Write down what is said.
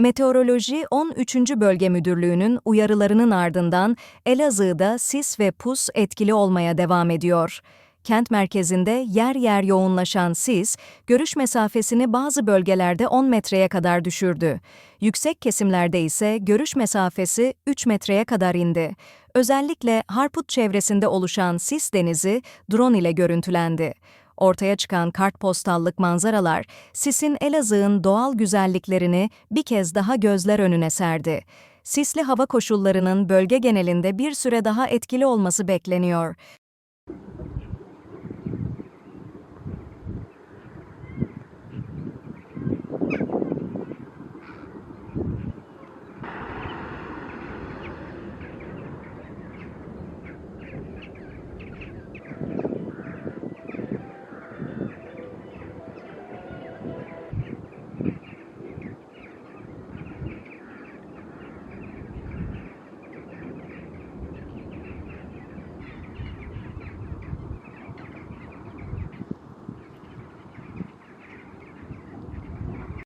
Meteoroloji 13. Bölge Müdürlüğü'nün uyarılarının ardından Elazığ'da sis ve pus etkili olmaya devam ediyor. Kent merkezinde yer yer yoğunlaşan sis, görüş mesafesini bazı bölgelerde 10 metreye kadar düşürdü. Yüksek kesimlerde ise görüş mesafesi 3 metreye kadar indi. Özellikle Harput çevresinde oluşan sis denizi drone ile görüntülendi. Ortaya çıkan kartpostallık manzaralar, sisin Elazığ'ın doğal güzelliklerini bir kez daha gözler önüne serdi. Sisli hava koşullarının bölge genelinde bir süre daha etkili olması bekleniyor.